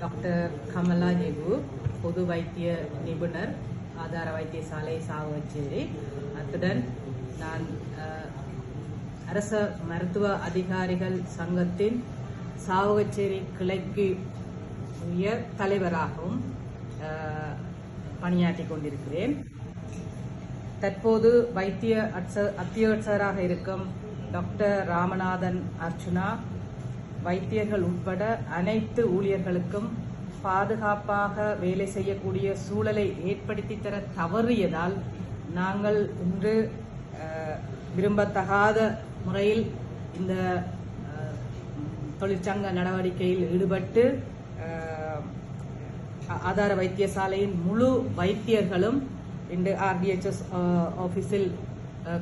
Doctor Kamala நெகு பொது வைத்திய நிபுணர் ஆதார வைத்தியசாலை சாவச்சேரி அத்துடன் நான் அரச மருத்துவ அதிகாரிகள் சங்கத்தின் சாவகச்சேரி கிளைக்கு உயர் தலைவராகவும் பணியாற்றி கொண்டிருக்கிறேன் தற்போது வைத்திய அட்ச- அத்தியட்சராக இருக்கும் டாக்டர் ராமநாதன் அர்ச்சுனா வைத்தியர்கள் உட்பட அனைத்து ஊழியர்களுக்கும் பாதுகாப்பாக வேலை செய்யக்கூடிய சூழலை ஏற்படுத்தி தர தவறியதால் நாங்கள் இன்று விரும்பத்தகாத முறையில் இந்த தொழிற்சங்க நடவடிக்கையில் ஈடுபட்டு ஆதார வைத்தியசாலையின் முழு வைத்தியர்களும் இன்று ஆர்டிஎச்எஸ் ஆஃபீஸில்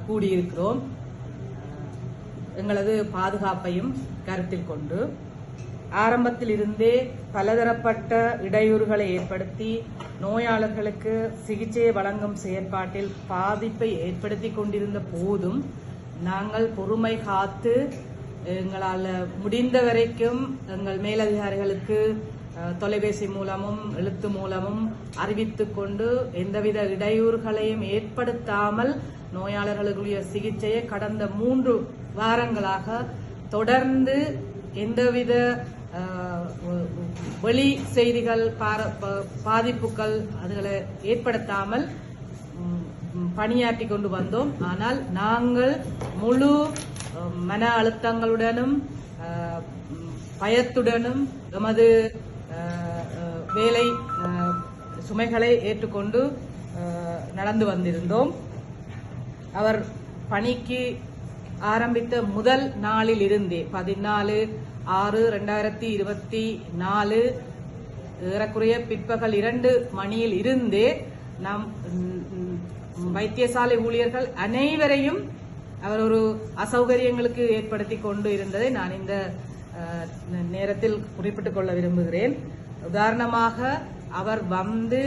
கூடியிருக்கிறோம். எங்களது பாதுகாப்பையும் கருத்தில் கொண்டு ஆரம்பத்தில் இருந்தே பலதரப்பட்ட இடையூறுகளை ஏற்படுத்தி நோயாளர்களுக்கு சிகிச்சையை வழங்கும் செயற்பாட்டில் பாதிப்பை ஏற்படுத்தி கொண்டிருந்த போதும் நாங்கள் பொறுமை காத்து எங்களால் முடிந்த வரைக்கும் எங்கள் மேலதிகாரிகளுக்கு தொலைபேசி மூலமும் எழுத்து மூலமும் அறிவித்து கொண்டு எந்தவித இடையூறுகளையும் ஏற்படுத்தாமல் நோயாளர்களுக்குரிய சிகிச்சையை கடந்த மூன்று வாரங்களாக தொடர்ந்து எந்தவித வெளி செய்திகள் பார- ப- பாதிப்புகள் அதுகளை ஏற்படுத்தாமல் பணியாற்றி கொண்டு வந்தோம். ஆனால் நாங்கள் முழு மன அழுத்தங்களுடனும் பயத்துடனும் எமது வேலை சுமைகளை ஏற்றுக்கொண்டு நடந்து வந்திருந்தோம். அவர் பணிக்கு ஆரம்பித்த முதல் நாளில் இருந்தே பதினாலு ஆறு ரெண்டாயிரத்தி இருபத்தி நாலு ஏறக்குறைய பிற்பகல் இரண்டு மணியில் இருந்தே நாம் வைத்தியசாலை ஊழியர்கள் அனைவரையும் அவர் ஒரு அசௌகரியங்களுக்கு ஏற்படுத்தி கொண்டு இருந்ததை நான் இந்த நேரத்தில் குறிப்பிட்டுக் கொள்ள விரும்புகிறேன். உதாரணமாக அவர் வந்து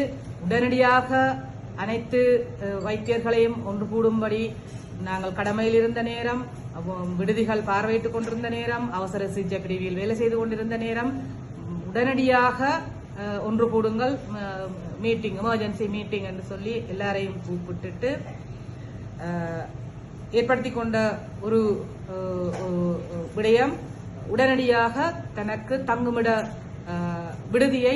உடனடியாக அனைத்து வைத்தியர்களையும் ஒன்று கூடும்படி நாங்கள் கடமையில் இருந்த நேரம் விடுதிகள் பார்வையிட்டுக் கொண்டிருந்த நேரம் அவசர சிகிச்சை பிரிவில் வேலை செய்து கொண்டிருந்த நேரம் உடனடியாக ஒன்று கூடுங்கள் மீட்டிங் எமர்ஜென்சி மீட்டிங் என்று சொல்லி எல்லாரையும் கூப்பிட்டுட்டு ஏற்படுத்தி கொண்ட ஒரு விடயம் உடனடியாக தனக்கு தங்குமிட விடுதியை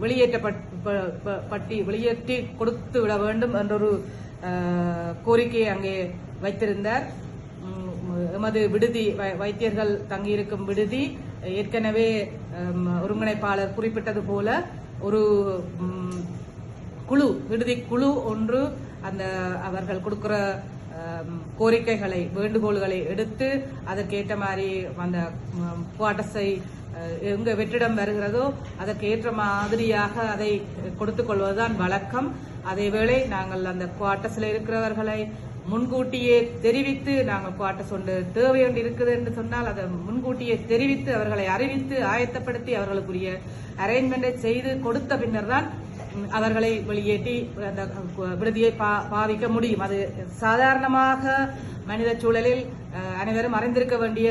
வெளியேற்றப்பட்டி வெளியேற்றி கொடுத்து விட வேண்டும் என்றொரு கோரிக்கையை அங்கே வைத்திருந்தார். எமது விடுதி வை- வைத்தியர்கள் தங்கியிருக்கும் விடுதி ஏற்கனவே ஒருங்கிணைப்பாளர் குறிப்பிட்டது போல ஒரு குழு விடுதி குழு ஒன்று அந்த அவர்கள் கொடுக்கிற கோரிக்கைகளை வேண்டுகோள்களை எடுத்து அதற்கேற்ற மாதிரி அந்த குவாட்டஸை எங்க வெற்றிடம் வருகிறதோ அதற்கு ஏற்ற மாதிரியாக அதை கொடுத்துக் கொள்வதுதான் வழக்கம். அதேவேளை நாங்கள் அந்த குவார்டர்ஸில் இருக்கிறவர்களை முன்கூட்டியே தெரிவித்து நாங்கள் குவார்டர்ஸ் ஒன்று தேவை ஒன்று இருக்குது என்று சொன்னால் அதை முன்கூட்டியே தெரிவித்து அவர்களை அறிவித்து ஆயத்தப்படுத்தி அவர்களுக்குரிய அரேஞ்ச்மெண்டை செய்து கொடுத்த பின்னர் தான் அவர்களை வெளியேற்றி அந்த விடுதியை பா- பாவிக்க முடியும். அது சாதாரணமாக மனித சூழலில் அனைவரும் அறிந்திருக்க வேண்டிய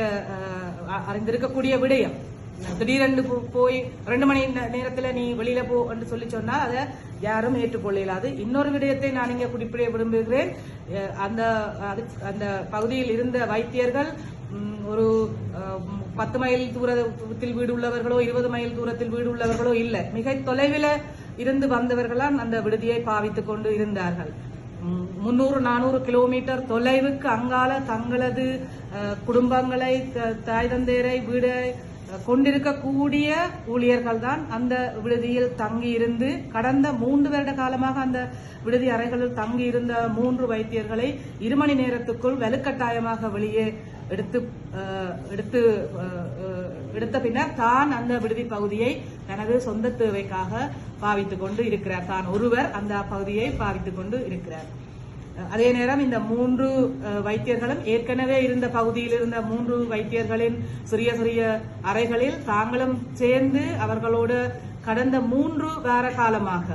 அறிந்திருக்கக்கூடிய விடயம். திடீரென்று போய் ரெண்டு மணி நேரத்தில் நேரத்துல நீ வெளியில போ என்று சொல்லி சொன்னால் அதை யாரும் ஏற்றுக்கொள்ள இயலாது இன்னொரு விடயத்தை நான் இங்கே குறிப்பிட விரும்புகிறேன். அந்த அது- அந்த பகுதியில் இருந்த வைத்தியர்கள் ஒரு பத்து மைல் தூரத்தில் வீடு உள்ளவர்களோ இருபது மைல் தூரத்தில் வீடு உள்ளவர்களோ இல்லை. மிக தொலைவில் இருந்து வந்தவர்களால் அந்த விடுதியை பாவித்துக் கொண்டு இருந்தார்கள். முன்னூறு நானூறு கிலோமீட்டர் தொலைவுக்கு அங்கால தங்களது குடும்பங்களை த- தாய் தந்தையரை வீடு கொண்டிருக்கக்கூடிய ஊழியர்கள் தான் அந்த விடுதியில் தங்கி இருந்து கடந்த மூன்று வருட காலமாக அந்த விடுதி அறைகளில் தங்கி இருந்த மூன்று வைத்தியர்களை இரு மணி நேரத்துக்குள் வலுக்கட்டாயமாக வெளியே எடுத்து எடுத்து எடுத்த பின்னர் தான் அந்த விடுதி பகுதியை தனது சொந்த தேவைக்காக பாவித்துக் கொண்டு இருக்கிறார். தான் ஒருவர் அந்த பகுதியை பாவித்துக் கொண்டு இருக்கிறார். அதே நேரம் இந்த மூன்று அஹ், வைத்தியர்களும் ஏற்கனவே இருந்த பகுதியில் இருந்த மூன்று வைத்தியர்களின் சிறிய சிறிய அறைகளில் தாங்களும் சேர்ந்து அவர்களோடு கடந்த மூன்று வார காலமாக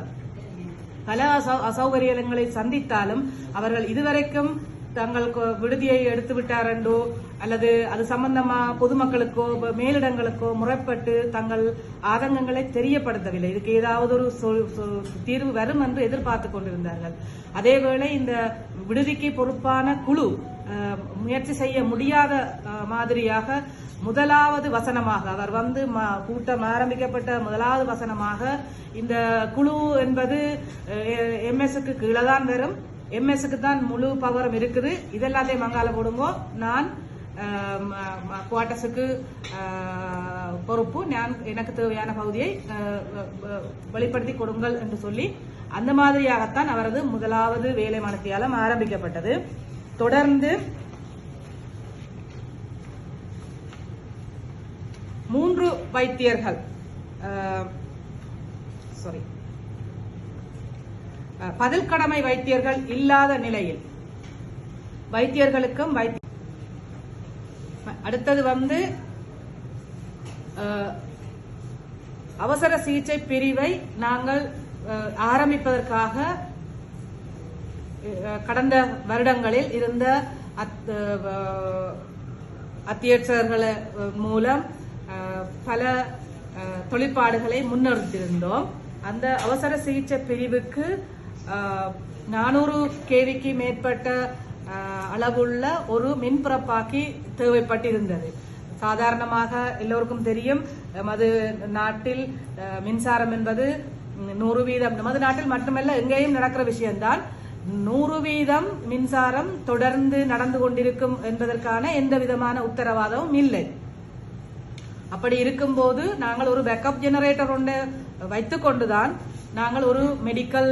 பல அசௌ அசௌகரியங்களை சந்தித்தாலும் அவர்கள் இதுவரைக்கும் தங்கள் கொ- விடுதியை எடுத்து விட்டாரெண்டோ? அல்லது அது சம்பந்தமா பொதுமக்களுக்கோ மேலிடங்களுக்கோ முறைப்பட்டு தங்கள் ஆதங்கங்களை தெரியப்படுத்தவில்லை. இதுக்கு ஏதாவது ஒரு தீர்வு வரும் என்று எதிர்பார்த்து கொண்டிருந்தார்கள். அதேவேளை இந்த விடுதிக்கு பொறுப்பான குழு முயற்சி செய்ய முடியாத மாதிரியாக முதலாவது வசனமாக அவர் வந்து கூட்டம் ஆரம்பிக்கப்பட்ட முதலாவது வசனமாக இந்த குழு என்பது எம்எஸ்க்கு கீழே தான் வரும். எம்எஸ்க்கு தான் முழு பவரும் இருக்குது. இதெல்லாத்தையும் மங்கால போடுங்கோ. நான் குவார்டர்ஸுக்கு பொறுப்பு. நான் எனக்கு தேவையான பகுதியை வெளிப்படுத்தி கொடுங்கள் என்று சொல்லி அந்த மாதிரியாகத்தான் அவரது முதலாவது வேலை மனத்தியாலம் ஆரம்பிக்கப்பட்டது. தொடர்ந்து மூன்று வைத்தியர்கள் சாரி பதில் கடமை வைத்தியர்கள் இல்லாத நிலையில். வைத்தியர்களுக்கும் வைத்திய அடுத்தது வந்து அவசர சிகிச்சை பிரிவை நாங்கள் ஆரம்பிப்பதற்காக அஹ், கடந்த வருடங்களில் இருந்த அத்- அஹ், மூலம் பல அஹ், தொழிற்பாடுகளை முன்னெடுத்திருந்தோம். அந்த அவசர சிகிச்சை பிரிவுக்கு நானூறு கேவிக்கு மேற்பட்ட அளவுள்ள ஒரு மின்புறப்பாக்கி தேவைப்பட்டிருந்தது. சாதாரணமாக எல்லோருக்கும் தெரியும் நமது நாட்டில் மின்சாரம் என்பது நூறு வீதம் நமது நாட்டில் மட்டுமல்ல எங்கேயும் நடக்கிற விஷயம்தான். நூறு வீதம் மின்சாரம் தொடர்ந்து நடந்து கொண்டிருக்கும் என்பதற்கான எந்த விதமான உத்தரவாதமும் இல்லை. அப்படி இருக்கும்போது நாங்கள் ஒரு பேக்கப் ஜெனரேட்டர் ஒன்று வைத்துக் கொண்டுதான் நாங்கள் ஒரு மெடிக்கல்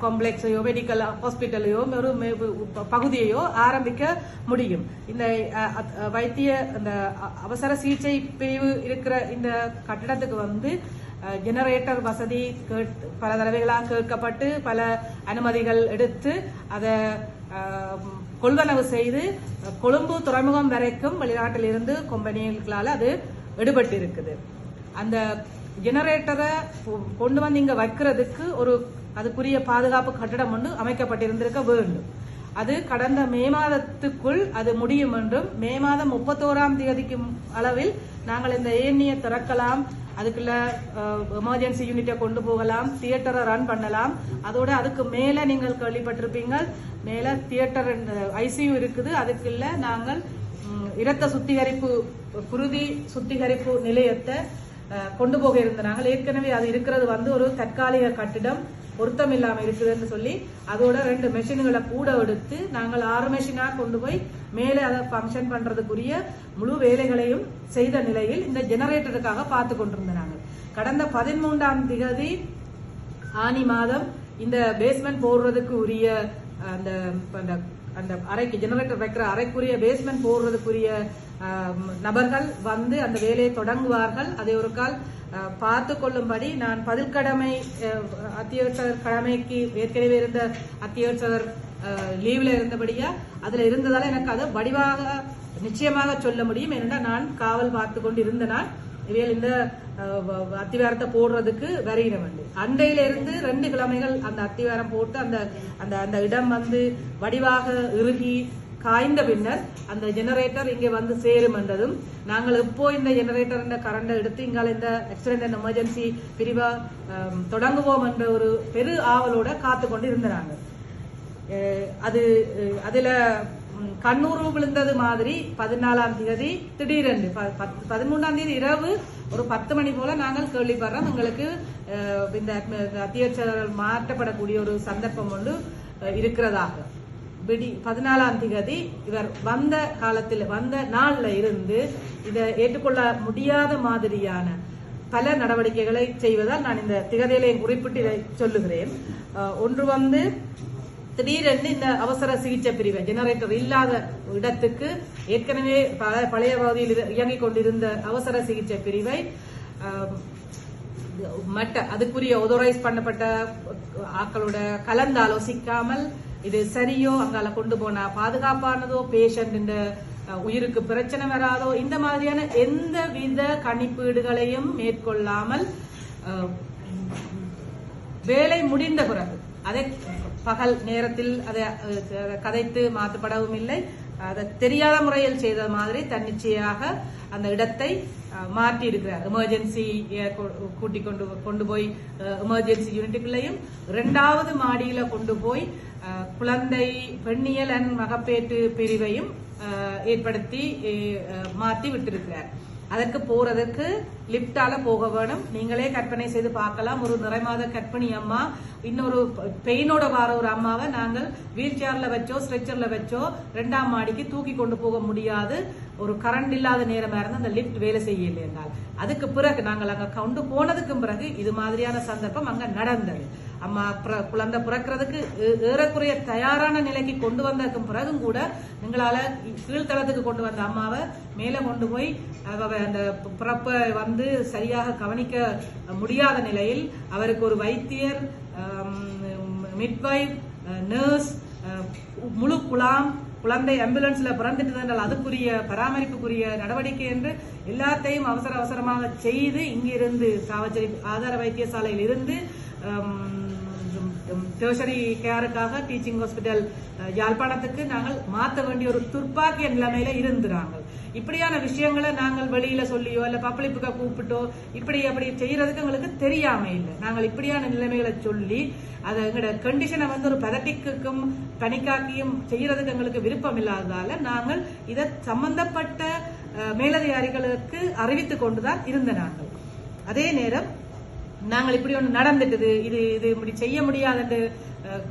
காம்ப்ளெக்ஸையோ மெடிக்கல் ஹாஸ்பிட்டலையோ ஒரு மெ- பகுதியையோ ஆரம்பிக்க முடியும். இந்த வைத்திய அந்த அவசர சிகிச்சை பிரிவு இருக்கிற இந்த கட்டிடத்துக்கு வந்து ஜெனரேட்டர் வசதி கேட் பல தடவைகளாக கேட்கப்பட்டு பல அனுமதிகள் எடுத்து அதை கொள்வனவு செய்து கொழும்பு துறைமுகம் வரைக்கும் வெளிநாட்டில் இருந்து அது எடுபட்டு இருக்குது அந்த ஜெனரேட்டரை கொ- கொண்டு வந்து இங்க வைக்கிறதுக்கு ஒரு அதுக்குரிய பாதுகாப்பு கட்டடம் ஒன்று அமைக்கப்பட்டிருந்திருக்க வேண்டும். அது கடந்த மே மாதத்துக்குள் அது முடியும் என்றும் மே மாதம் முப்பத்தோராம் தேதிக்கு அளவில் நாங்கள் இந்த ஏனியை திறக்கலாம். அதுக்குள்ள எமர்ஜென்சி யூனிட்டை கொண்டு போகலாம். தியேட்டரை ரன் பண்ணலாம். அதோட அதுக்கு மேல நீங்கள் கேள்விப்பட்டிருப்பீங்க. மேல தியேட்டர் ஐசியூ இருக்குது. அதுக்குள்ள நாங்கள் இரத்த சுத்திகரிப்பு குருதி சுத்திகரிப்பு நிலையத்தை கொண்டு போக இருந்த நாங்கள் ஏற்கனவே அது இருக்கிறது வந்து ஒரு தற்காலிக கட்டிடம். பொருத்தம் இல்லாமல் இருக்குதுன்னு சொல்லி அதோட ரெண்டு மெஷின்களை கூட எடுத்து நாங்கள் ஆறு மெஷினாக கொண்டு போய் மேலே அதை ஃபங்க்ஷன் பண்ணுறதுக்குரிய முழு வேலைகளையும் செய்த நிலையில் இந்த ஜெனரேட்டருக்காக பார்த்து கொண்டிருந்த நாங்கள் கடந்த பதிமூன்றாம் திகதி ஆனி மாதம் இந்த பேஸ்மெண்ட் போடுறதுக்கு உரிய அந்த அந்த அந்த அறைக்கு ஜெனரேட்டர் வைக்கிற அறைக்குரிய பேஸ்மெண்ட் போடுறதுக்குரிய நபர்கள் வந்து அந்த வேலையை தொடங்குவார்கள். அதை ஒரு கால் பார்த்து கொள்ளும்படி நான் பதில் கடமை அஹ், அத்தியட்சகர் கடமைக்கு ஏற்கனவே இருந்த அத்தியட்சகர் லீவ்ல இருந்தபடியா அதுல இருந்ததால எனக்கு அதை வடிவாக நிச்சயமாக சொல்ல முடியும். ஏனென்றால் நான் காவல் பார்த்து கொண்டு இருந்த நான் இவைகள் இந்த அத்திவாரத்தை போடுறதுக்கு வரையின வந்து அண்டையில இருந்து ரெண்டு கிழமைகள் அந்த அத்திவாரம் போட்டு அந்த அந்த அந்த இடம் வந்து வடிவாக இறுகி காய்ந்த பின்னர் அந்த ஜெனரேட்டர் இங்கே வந்து சேரும் என்றதும் நாங்கள் எப்போ இந்த ஜெனரேட்டர் இந்த கரண்டை எடுத்து இங்கால இந்த ஆக்சிடென்ட் அண்ட் எமர்ஜென்சி பிரிவா தொடங்குவோம் என்ற ஒரு பெரு ஆவலோட காத்து கொண்டு இருந்தாங்க அது அதில் அதுல விழுந்தது மாதிரி பதினாலாம் தேதி திடீரென்று ப- பதிமூன்றாம் தேதி இரவு ஒரு பத்து மணி போல நாங்கள் கேள்விப்படுறோம். எங்களுக்கு இந்த அத்தியட்சகர்கள் மாற்றப்படக்கூடிய ஒரு சந்தர்ப்பம் ஒன்று இருக்கிறதாக. விடி பதினாலாம் திகதி இவர் வந்த காலத்தில் வந்த நாளில் இருந்து இதை ஏற்றுக்கொள்ள முடியாத மாதிரியான பல நடவடிக்கைகளை செய்வதால் நான் இந்த திகதியிலையும் குறிப்பிட்டு இதை சொல்லுகிறேன். ஒன்று வந்து திடீரென்று இந்த அவசர சிகிச்சை பிரிவை ஜெனரேட்டர் இல்லாத இடத்துக்கு ஏற்கனவே பல- பழைய பகுதியில் இரு- இயங்கிக் கொண்டிருந்த அவசர சிகிச்சை பிரிவை மற்ற அதுக்குரிய ஒதரைஸ் பண்ணப்பட்ட ஆக்களோட கலந்து ஆலோசிக்காமல் இது சரியோ அங்கால கொண்டு போனா பாதுகாப்பானதோ பேஷண்ட் இந்த உயிருக்கு பிரச்சனை வராதோ இந்த மாதிரியான எந்த வித கணிப்பீடுகளையும் மேற்கொள்ளாமல் வேலை முடிந்த பிறகு அதை பகல் நேரத்தில் அதை கதைத்து மாற்றப்படவும் இல்லை. அதை தெரியாத முறையில் செய்த மாதிரி தன்னிச்சையாக அந்த இடத்தை மாற்றி இருக்கிறார் எமர்ஜென்சி கூட்டி கொண்டு கொண்டு போய் எமர்ஜென்சி யூனிட்டுக்குள்ளேயும் ரெண்டாவது மாடியில கொண்டு போய் குழந்தை பெண்ணியல் அண்ட் மகப்பேற்று பிரிவையும் ஏற்படுத்தி மாற்றி விட்டிருக்கிறார். அதற்கு போறதுக்கு லிப்டால போக வேணும். நீங்களே கற்பனை செய்து பார்க்கலாம். ஒரு நிறைமாத கற்பிணி அம்மா இன்னொரு பெயினோட வர ஒரு அம்மாவை நாங்கள் வீல் சேர்ல வச்சோ ஸ்ட்ரெச்சர்ல வச்சோ ரெண்டாம் மாடிக்கு தூக்கி கொண்டு போக முடியாது. ஒரு கரண்ட் இல்லாத நேரமா இருந்து அந்த லிப்ட் வேலை செய்யலை என்றால் அதுக்கு பிறகு நாங்கள் அங்க கொண்டு போனதுக்கும் பிறகு இது மாதிரியான சந்தர்ப்பம் அங்க நடந்தது. அம்மா பிற- குழந்தை பிறக்கிறதுக்கு ஏறக்குறைய தயாரான நிலைக்கு கொண்டு வந்ததுக்கும் பிறகும் கூட எங்களால கீழ்த்தளத்துக்கு கொண்டு வந்த அம்மாவை மேலே கொண்டு போய் அவ அந்த பிறப்பை வந்து சரியாக கவனிக்க முடியாத நிலையில் அவருக்கு ஒரு வைத்தியர் மிட்வைஃப் நர்ஸ் முழு குலாம் குழந்தை ஆம்புலன்ஸில் பிறந்துட்டு என்றால் அதுக்குரிய பராமரிப்புக்குரிய நடவடிக்கை என்று எல்லாத்தையும் அவசர அவசரமாக செய்து இங்கிருந்து சாவச்சேரி ஆதார வைத்தியசாலையில் இருந்து டேர்ஷரி கேருக்காக டீச்சிங் ஹாஸ்பிட்டல் யாழ்ப்பாணத்துக்கு நாங்கள் மாற்ற வேண்டிய ஒரு துர்ப்பாக்கிய நிலைமையில இருந்துறாங்க. இப்படியான விஷயங்களை நாங்கள் வெளியில சொல்லியோ இல்ல பப்ளிப்புக்க கூப்பிட்டோ இப்படி அப்படி செய்யறதுக்கு எங்களுக்கு தெரியாம இல்லை. நாங்கள் இப்படியான நிலைமைகளை சொல்லி அதை எங்களோட கண்டிஷனை வந்து ஒரு பதட்டிக்கும் பனிக்காக்கியும் செய்யறதுக்கு எங்களுக்கு விருப்பம் இல்லாததால நாங்கள் இதை சம்பந்தப்பட்ட மேலதிகாரிகளுக்கு அறிவித்து கொண்டுதான் இருந்த நாங்கள். அதே நேரம் நாங்கள் இப்படி ஒன்று நடந்துட்டுது இது இது இப்படி செய்ய முடியாதுன்னு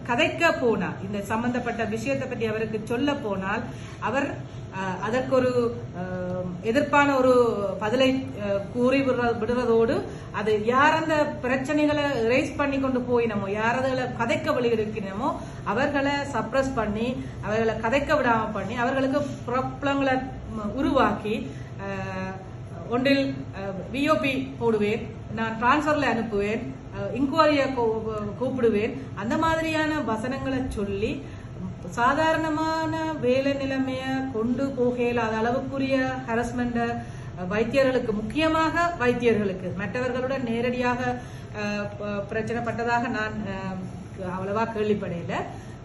கதைக்க போனால் இந்த சம்பந்தப்பட்ட விஷயத்தை பற்றி அவருக்கு சொல்ல போனால் அவர் அதற்கு ஒரு எதிர்ப்பான ஒரு பதிலை கூறி விடுற- விடுறதோடு அது யார் அந்த பிரச்சனைகளை ரைஸ் பண்ணி கொண்டு போயினமோ யார் அதுகளை கதைக்க வெளியிடுக்கிறமோ அவர்களை சப்ரஸ் பண்ணி அவர்களை கதைக்க விடாமல் பண்ணி அவர்களுக்கு ப்ராப்ளங்களை உருவாக்கி ஒன்றில் விஓபி போடுவேன். நான் டிரான்ஸ்ஃபர்ல அனுப்புவேன் இன்கொயரிய கூப்பிடுவேன். அந்த மாதிரியான வசனங்களை சொல்லி சாதாரணமான வேலை நிலைமைய கொண்டு போகையில் அது அளவுக்குரிய ஹரஸ்மெண்ட வைத்தியர்களுக்கு முக்கியமாக வைத்தியர்களுக்கு. மற்றவர்களுடன் நேரடியாக ப- பிரச்சனைப்பட்டதாக நான் அவ்வளவா கேள்விப்படையில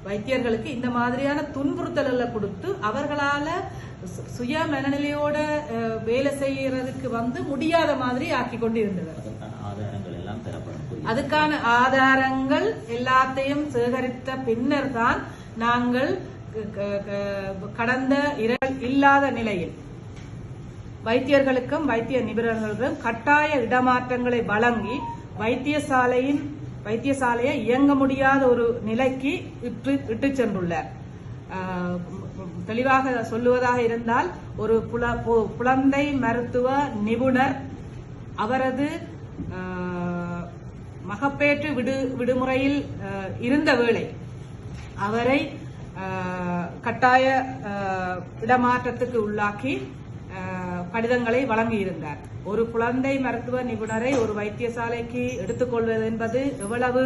வைத்தியர்களுக்கு இந்த மாதிரியான துன்புறுத்தல்களை கொடுத்து அவர்களால சு- சுய மனநிலையோட வேலை செய்யறதுக்கு வந்து முடியாத மாதிரி ஆக்கி கொண்டு இருந்தது அதுக்கான ஆதாரங்கள் எல்லாத்தையும் சேகரித்த பின்னர் தான் நாங்கள் க- க- க- கடந்த இரல் இல்லாத நிலையில் வைத்தியர்களுக்கும் வைத்திய நிபுணர்களுக்கும் கட்டாய இடமாற்றங்களை வழங்கி வைத்தியசாலையின் வைத்தியசாலையை இயங்க முடியாத ஒரு நிலைக்கு இட்டு இட்டு சென்றுள்ளார். தெளிவாக சொல்லுவதாக இருந்தால் ஒரு புல- குழந்தை மருத்துவ நிபுணர் அவரது மகப்பேற்று விடு விடுமுறையில் இருந்த வேளை அவரை கட்டாய இடமாற்றத்துக்கு உள்ளாக்கி கடிதங்களை வழங்கியிருந்தார். ஒரு குழந்தை மருத்துவ நிபுணரை ஒரு வைத்தியசாலைக்கு எடுத்துக்கொள்வது என்பது எவ்வளவு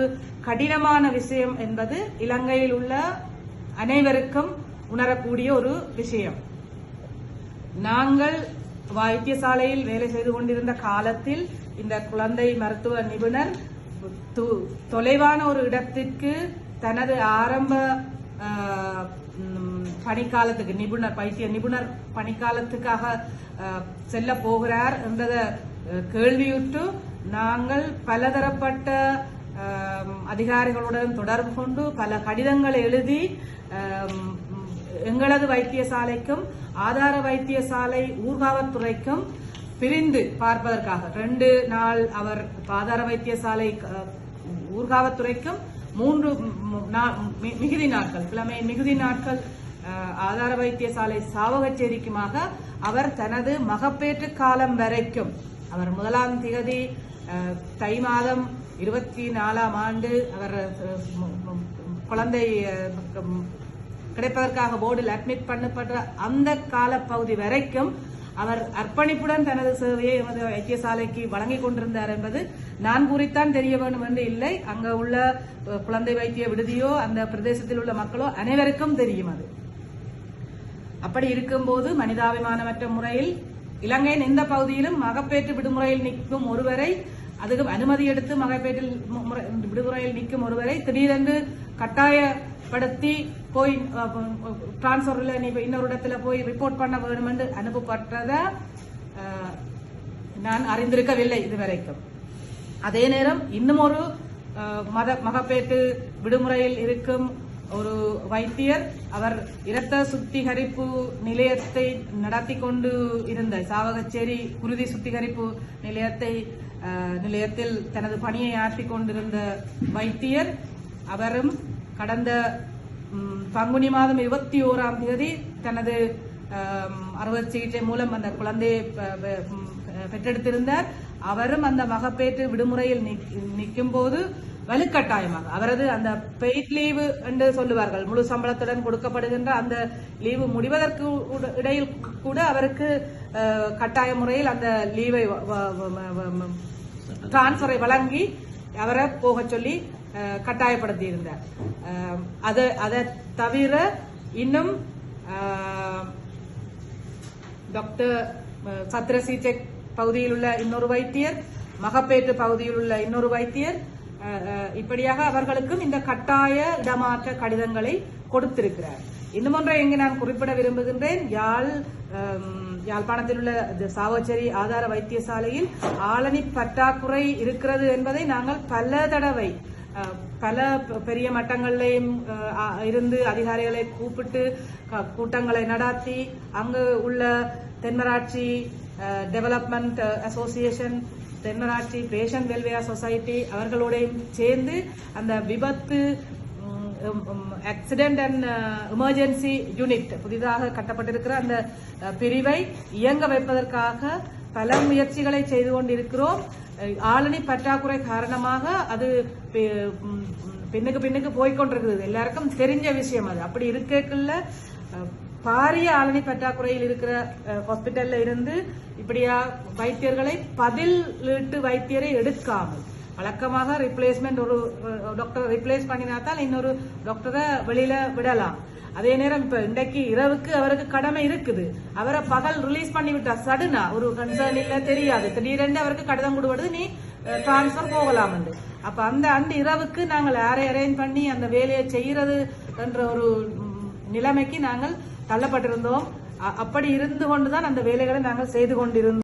கடினமான விஷயம் என்பது இலங்கையில் உள்ள அனைவருக்கும் உணரக்கூடிய ஒரு விஷயம். நாங்கள் வைத்தியசாலையில் வேலை செய்து கொண்டிருந்த காலத்தில் இந்த குழந்தை மருத்துவ நிபுணர் தொலைவான ஒரு இடத்திற்கு தனது ஆரம்ப பணிக்காலத்துக்கு நிபுணர் பைத்திய நிபுணர் பணிக்காலத்துக்காக செல்ல போகிறார் என்றதை கேள்வியுற்று நாங்கள் பலதரப்பட்ட அதிகாரிகளுடன் தொடர்பு கொண்டு பல கடிதங்களை எழுதி எங்களது வைத்தியசாலைக்கும் ஆதார வைத்தியசாலை ஊர்காவல்துறைக்கும் பிரிந்து பார்ப்பதற்காக. ரெண்டு நாள் அவர் ஆதார வைத்தியசாலை ஊர்காவத்துறைக்கும் மூன்று நா- மி- மிகுதி நாட்கள் கிழமை மிகுதி நாட்கள் ஆதார வைத்தியசாலை சாவகச்சேரிக்குமாக அவர் தனது மகப்பேற்று காலம் வரைக்கும் அவர் முதலாம் திகதி தை மாதம் இருபத்தி நாலாம் ஆண்டு அவர் குழந்தை கிடைப்பதற்காக போர்டில் அட்மிட் பண்ணப்படுற அந்த காலப்பகுதி வரைக்கும் அவர் அர்ப்பணிப்புடன் தனது சேவையை எமது வைத்தியசாலைக்கு வழங்கிக் கொண்டிருந்தார் என்பது நான் குறித்தான் தெரிய வேண்டும் என்று இல்லை. அங்க உள்ள குழந்தை வைத்திய விடுதியோ அந்த பிரதேசத்தில் உள்ள மக்களோ அனைவருக்கும் தெரியும் அது. அப்படி இருக்கும்போது மனிதாபிமானமற்ற முறையில் இலங்கையின் எந்த பகுதியிலும் மகப்பேற்று விடுமுறையில் நிற்கும் ஒருவரை அதுக்கு அனுமதி எடுத்து மகப்பேட்டில் விடுமுறையில் நிற்கும் ஒருவரை திடீரென்று கட்டாயப்படுத்தி போய் டிரான்ஸ்பரில் நீ இன்னொரு இடத்துல போய் ரிப்போர்ட் பண்ண வேண்டும் என்று அனுப்பப்பட்டதை நான் அறிந்திருக்கவில்லை இதுவரைக்கும். அதே நேரம் இன்னும் ஒரு மத மகப்பேட்டு விடுமுறையில் இருக்கும் ஒரு வைத்தியர் அவர் இரத்த சுத்திகரிப்பு நிலையத்தை நடத்தி கொண்டு இருந்த சாவகச்சேரி குருதி சுத்திகரிப்பு நிலையத்தை நிலையத்தில் தனது பணியை ஆற்றிக் கொண்டிருந்த வைத்தியர் அவரும் கடந்த பங்குனி மாதம் இருபத்தி ஓராம் தேதி தனது அறுவை சிகிச்சை மூலம் அந்த குழந்தையை பெற்றெடுத்திருந்தார். அவரும் அந்த மகப்பேற்று விடுமுறையில் நிற்கும் போது வலுக்கட்டாயமாக அவரது அந்த பெய்ட் லீவு என்று சொல்லுவார்கள் முழு சம்பளத்துடன் கொடுக்கப்படுகின்ற அந்த லீவு முடிவதற்கு இடையில் கூட அவருக்கு கட்டாய முறையில் அந்த லீவை வ- டிரான்ஸ்ஃபரை வழங்கி அவரை போக சொல்லி கட்டாயப்படுத்தி இருந்தார் அது அதை தவிர இன்னும் டாக்டர் அஹ், சத்திர சிகிச்சை பகுதியில் உள்ள இன்னொரு வைத்தியர் மகப்பேற்று பகுதியில் உள்ள இன்னொரு வைத்தியர் இப்படியாக அவர்களுக்கும் இந்த கட்டாய இடமாற்ற கடிதங்களை கொடுத்திருக்கிறார். இன்னும் ஒன்றை இங்கு நான் குறிப்பிட விரும்புகின்றேன். யாழ் யாழ்ப்பாணத்தில் உள்ள சாவச்சேரி ஆதார வைத்தியசாலையில் ஆளணி பற்றாக்குறை இருக்கிறது என்பதை நாங்கள் பல தடவை பல பெரிய மட்டங்களிலேயும் இருந்து அதிகாரிகளை கூப்பிட்டு கூட்டங்களை நடாத்தி அங்கு உள்ள Thenmaradchi development association Thenmaradchi patient welfare society அவர்களோடையும் சேர்ந்து அந்த விபத்து ஆக்சிடென்ட் அண்ட் எமர்ஜென்சி யூனிட் புதிதாக கட்டப்பட்டிருக்கிற அந்த uh, பிரிவை இயங்க வைப்பதற்காக பல முயற்சிகளை செய்து கொண்டிருக்கிறோம். அஹ், ஆளணி பற்றாக்குறை காரணமாக அது பின்னுக்கு பின்னுக்கு போய்கொண்டிருக்கிறது எல்லாருக்கும் தெரிஞ்ச விஷயம் அது. அப்படி இருக்கக்குள்ள பாரிய ஆளணி பற்றாக்குறையில் இருக்கிற ஹாஸ்பிட்டல்ல இருந்து இப்படியா வைத்தியர்களை பதிலீட்டு வைத்தியரை எடுக்காமல் வழக்கமாக ரிப்ளேஸ்மெண்ட் ஒரு டாக்டர் ரிப்ளேஸ் பண்ணினாத்தால் இன்னொரு டாக்டரை வெளியில விடலாம். அதே நேரம் இப்ப இன்றைக்கு இரவுக்கு அவருக்கு கடமை இருக்குது. அவரை பகல் ரிலீஸ் பண்ணி விட்டா சடுனா ஒரு கன்சர்ன் இல்ல தெரியாது. திடீரென்று அவருக்கு கடிதம் கொடுவது நீ டிரான்ஸ்ஃபர் போகலாம் என்று. அப்ப அந்த அந்த இரவுக்கு நாங்கள் யாரை அரேஞ்ச் பண்ணி அந்த வேலையை செய்யறது என்ற ஒரு நிலைமைக்கு நாங்கள் தள்ளப்பட்டிருந்தோம். அப்படி இருந்து கொண்டுதான் அந்த வேலைகளை நாங்கள் செய்து கொண்டிருந்தோம்.